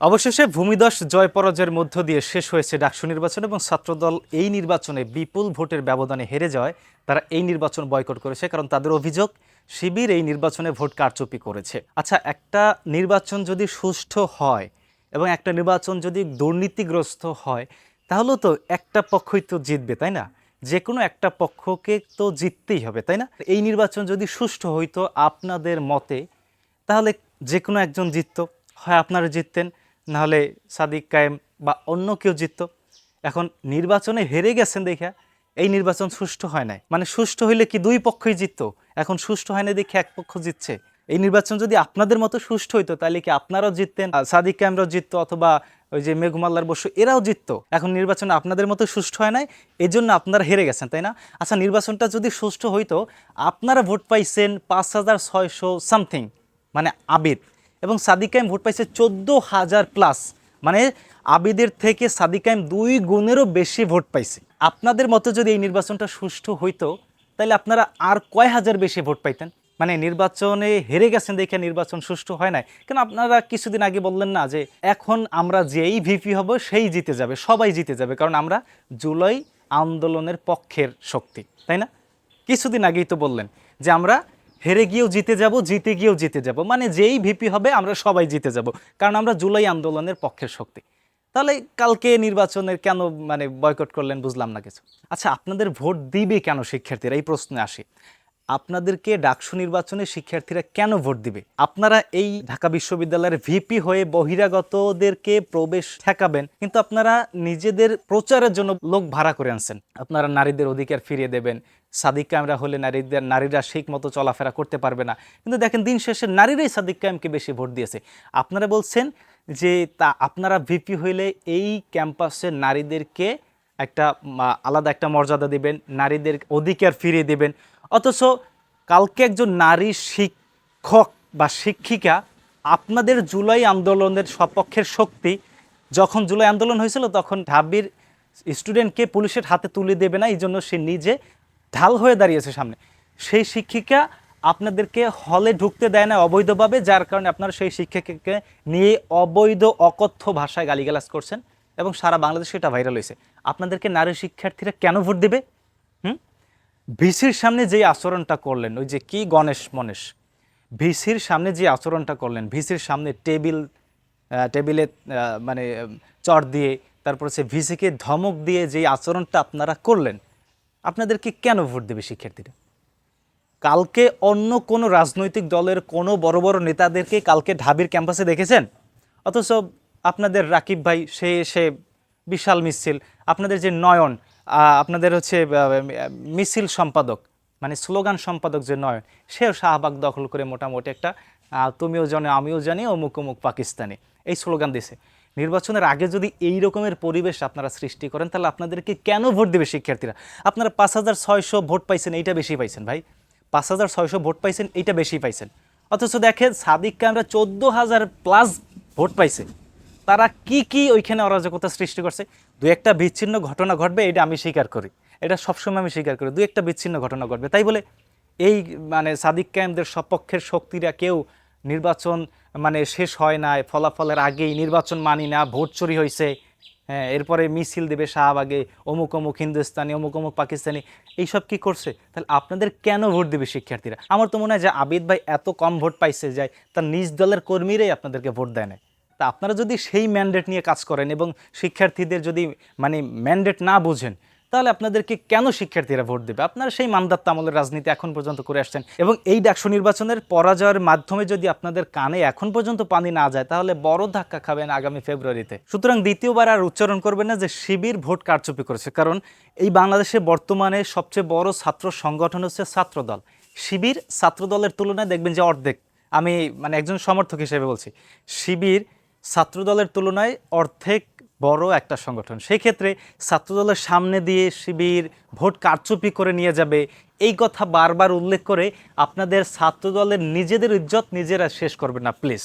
অবশেষে ভূমিদস জয় পরাজয়ের মধ্য দিয়ে শেষ হয়েছে ডাকসু নির্বাচন এবং ছাত্রদল এই নির্বাচনে বিপুল ভোটের ব্যবধানে হেরে যাওয়ায় তারা এই নির্বাচন বয়কট করেছে কারণ তাদের অভিযোগ, শিবির এই নির্বাচনে ভোট কারচুপি করেছে। আচ্ছা একটা নির্বাচন যদি সুষ্ঠু হয় এবং একটা নির্বাচন যদি দুর্নীতিগ্রস্ত হয়, তাহলে তো একটা পক্ষই তো জিতবে, তাই না? যে কোনো একটা পক্ষকে তো জিততেই হবে, তাই না? এই নির্বাচন যদি সুষ্ঠু হইতো আপনাদের মতে, তাহলে যে কোনো একজন জিততো। হয় আপনারা জিততেন নাহলে সাদিক কায়েম বা অন্য কেউ জিততো। এখন নির্বাচনে হেরে গেছেন দেখা এই নির্বাচন সুষ্ঠু হয় নাই। মানে সুষ্ঠু হইলে কি দুই পক্ষই জিততো? এখন সুষ্ঠু হয় না দেখে এক পক্ষ জিতছে। এই নির্বাচন যদি আপনাদের মতো সুষ্ঠু হইতো, তাহলে কি আপনারাও জিততেন? সাদিক কায়েমরাও জিততো অথবা ওই যে মেঘমাল্লার বসু, এরাও জিততো। এখন নির্বাচন আপনাদের মতো সুষ্ঠু হয় নাই এই জন্য আপনারা হেরে গেছেন, তাই না? আচ্ছা নির্বাচনটা যদি সুষ্ঠু হইতো, আপনারা ভোট পাইছেন পাঁচ হাজার ছয়শো সামথিং মানে আবিদ। এবং সাদিক কায়েম ভোট পাইছে চোদ্দ হাজার প্লাস মানে আবিদের থেকে সাদিক কায়েম দুই গুণেরও বেশি ভোট পাইছে। আপনাদের মতো যদি এই নির্বাচনটা সুষ্ঠু হইতো, তাহলে আপনারা আর কয় হাজার বেশি ভোট পাইতেন? মানে নির্বাচনে হেরে গেছেন দেখে নির্বাচন সুষ্ঠু হয় নাই। কেন আপনারা কিছুদিন আগে বললেন না যে এখন আমরা যেই ভিপি হব, সেই জিতে যাবে, সবাই জিতে যাবে, কারণ আমরা জুলাই আন্দোলনের পক্ষের শক্তি, তাই না? কিছুদিন আগেই তো বললেন যে আমরা হেরে গিয়েও জিতে যাব, জিতে গিয়েও জিতে যাব। মানে যেই ভিপি হবে, আমরা সবাই জিতে যাব। কারণ আমরা জুলাই আন্দোলনের পক্ষের শক্তি। তাহলে কালকে নির্বাচনের কেন মানে বয়কট করলেন বুঝলাম না কিছু। আচ্ছা আপনাদের ভোট দিবে কেন শিক্ষার্থীরা? এই প্রশ্নে আসে। আপনাদেরকে ডাকসু নির্বাচনে শিক্ষার্থীরা কেন ভোট দিবে? আপনারা এই ঢাকা বিশ্ববিদ্যালয়ের ভিপি হয়ে বহিরাগতদেরকে প্রবেশ ঠেকাবেন, কিন্তু আপনারা নিজেদের প্রচারের জন্য লোক ভাড়া করে আনছেন। আপনারা নারীদের অধিকার ফিরিয়ে দেবেন, সাদিক কায়েমরা হলে নারীদের, নারীরা ঠিক মতো চলাফেরা করতে পারবে না। কিন্তু দেখেন, দিন শেষে নারীরাই সাদিক কায়েমকে বেশি ভোট দিয়েছে। আপনারা বলছেন যে তা আপনারা ভিপি হইলে এই ক্যাম্পাসে নারীদেরকে একটা, আলাদা একটা মর্যাদা দিবেন, নারীদের অধিকার ফিরিয়ে দেবেন। অথচ কালকে একজন নারী শিক্ষক বা শিক্ষিকা আপনাদের জুলাই আন্দোলনের সপক্ষের শক্তি, যখন জুলাই আন্দোলন হয়েছিল তখন ঢাবির স্টুডেন্টকে পুলিশের হাতে তুলে দেবে না এই জন্য সে নিজে ঢাল হয়ে দাঁড়িয়েছে সামনে। সেই শিক্ষিকা আপনাদেরকে হলে ঢুকতে দেয় না অবৈধভাবে, যার কারণে আপনারা সেই শিক্ষিকাকে নিয়ে অবৈধ, অকথ্য ভাষায় গালিগালাজ করছেন এবং সারা বাংলাদেশে এটা ভাইরাল হয়েছে। আপনাদেরকে নারী শিক্ষার্থীরা কেন ভোট দেবে? হুম? ভিসির সামনে যে আচরণটা করলেন, ওই যে কি গণেশ মনেশ, ভিসির সামনে যে আচরণটা করলেন, ভিসির সামনে টেবিল টেবিলে মানে চট দিয়ে, তারপর সে ভিসিকে ধমক দিয়ে যে আচরণটা আপনারা করলেন, আপনাদেরকে কেন ভোট দেবে শিক্ষার্থীরা? কালকে অন্য কোনো রাজনৈতিক দলের কোনো বড় বড় নেতাদেরকে কালকে ঢাবির ক্যাম্পাসে দেখেছেন? অথচ আপনাদের রাকিব ভাই, সে সে বিশাল মিছিল, আপনাদের যে নয়ন আপনাদের হচ্ছে মিছিল সম্পাদক মানে স্লোগান সম্পাদক যে নয়ন সেও শাহবাগ দখল করে মোটামুটি একটা তুমিও জানো, আমিও জানি অমুক অমুক পাকিস্তানি। এই স্লোগান দিছে। নির্বাচনের আগে যদি এই রকমের পরিবেশ আপনারা সৃষ্টি করেন, তাহলে আপনাদেরকে কেন ভোট দেবে শিক্ষার্থীরা? আপনারা পাঁচ হাজার ছয়শো ভোট পাইছেন, এইটা বেশি পাইছেন ভাই। পাঁচ হাজার ছয়শো ভোট পাইছেন, এইটা বেশি পাইছেন। অথচ দেখেন সাদিককে আমরা চোদ্দ হাজার প্লাস ভোট পাইছে। তারা কি কি ওইখানে অরাজকতা সৃষ্টি করছে? দু একটা বিচ্ছিন্ন ঘটনা ঘটবে, এটা আমি স্বীকার করি। এটা সবসময় আমি স্বীকার করি, দু একটা বিচ্ছিন্ন ঘটনা ঘটবে। তাই বলে এই মানে সাদিক কায়েমদের সপক্ষের শক্তিরা কেউ নির্বাচন মানে শেষ হয় না, ফলাফলের আগেই নির্বাচন মানি না, ভোট চুরি হয়েছে হ্যাঁ এরপরে মিছিল দেবে শাহবাগে, অমুক অমুক হিন্দুস্তানি, অমুক অমুক পাকিস্তানি, এইসব কি করছে? তাহলে আপনাদের কেন ভোট দেবে শিক্ষার্থীরা? আমার তো মনে হয় যে আবিদ ভাই এত কম ভোট পাইছে যায় তার নিজ দলের কর্মীরাই আপনাদেরকে ভোট দেয় না তা আপনারা যদি সেই ম্যান্ডেট নিয়ে কাজ করেন এবং শিক্ষার্থীদের যদি মানে ম্যান্ডেট না বোঝেন, তাহলে আপনাদেরকে কেন শিক্ষার্থীরা ভোট দেবে? আপনারা সেই মানদাত্ত আমলের রাজনীতি এখন পর্যন্ত করে আসছেন এবং এই ডাকসু নির্বাচনের পরাজয়ের মাধ্যমে যদি আপনাদের কানে এখন পর্যন্ত পানি না যায়, তাহলে বড় ধাক্কা খাবেন আগামী ফেব্রুয়ারিতে। সুতরাং দ্বিতীয়বার আর উচ্চারণ করবেন না যে শিবির ভোট কারচুপি করেছে, কারণ এই বাংলাদেশে বর্তমানে সবচেয়ে বড় ছাত্র সংগঠন হচ্ছে ছাত্রদল। শিবির ছাত্রদলের তুলনায় দেখবেন যে অর্ধেক। আমি মানে একজন সমর্থক হিসেবে বলছি। শিবির ছাত্রদলের তুলনায় অর্ধেক বড় একটা সংগঠন। সেই ক্ষেত্রে ছাত্রদলের সামনে দিয়ে শিবির, ভোট কারচুপি করে নিয়ে যাবে। এই কথা বারবার উল্লেখ করে আপনাদের ছাত্রদলের নিজেদের ইজ্জত নিজেরা শেষ করবে না, প্লিজ।